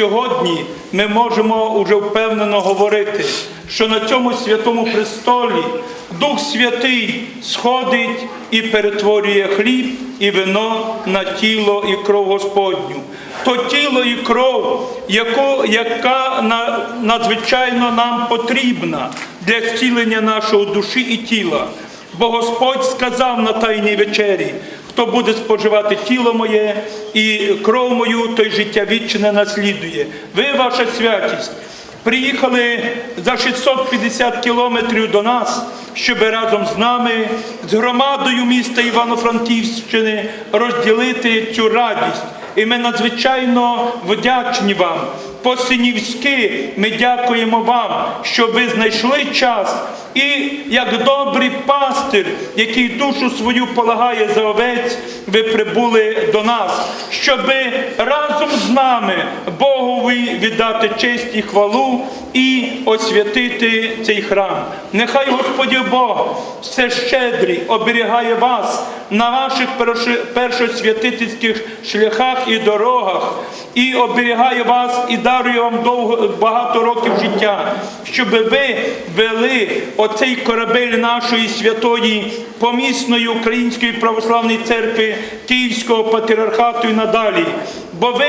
сьогодні ми можемо уже впевнено говорити, що на цьому святому престолі Дух Святий сходить і перетворює хліб і вино на тіло і кров Господню. То тіло і кров, яку, яка надзвичайно нам потрібна для зцілення нашого душі і тіла. Бо Господь сказав на Тайній вечері, хто буде споживати тіло моє і кров мою, той життя вічне наслідує. Ви, ваша святість, приїхали за 650 кілометрів до нас, щоб разом з нами, з громадою міста Івано-Франківщини розділити цю радість. І ми надзвичайно вдячні вам. По-синівськи ми дякуємо вам, що ви знайшли час і як добрий пастир, який душу свою полагає за овець, ви прибули до нас, щоби разом з нами Богові віддати честь і хвалу і освятити цей храм. Нехай Господь Бог все щедрий оберігає вас на ваших першо- першосвятительських шляхах і дорогах, і оберігає вас і дарує вам довго багато років життя, щоб ви вели оцей корабель нашої святої помісної Української православної церкви Київського патріархату і надалі. Бо ви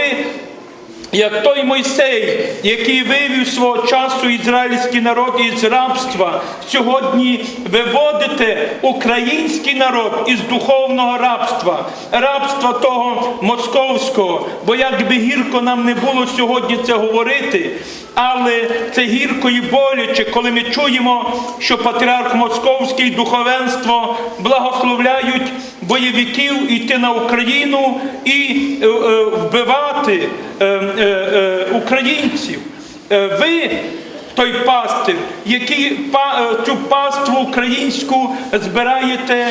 як той Мойсей, який вивів свого часу ізраїльський народ із рабства, сьогодні виводите український народ із духовного рабства, рабства того московського. Бо як би гірко нам не було сьогодні це говорити, але це гірко і боляче, коли ми чуємо, що патріарх Московський духовенство благословляють бойовиків йти на Україну і е, е, е, е, е, українців. Е, ви той пастир, який е, цю паству українську збираєте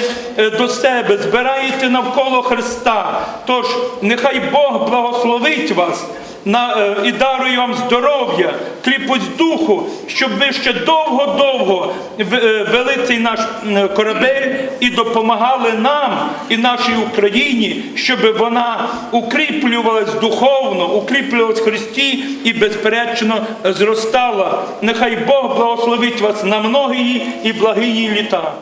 до себе, збираєте навколо Христа. Тож нехай Бог благословить вас на, е, і дарує вам здоров'я, кріпость духу, щоб ви ще довго-довго е, вели цей наш корабель і допомагали нам і нашій Україні, щоб вона укріплювалась духовно, укріплювалась в Христі і безперечно зростала. Нехай Бог благословить вас на многії і благії літа.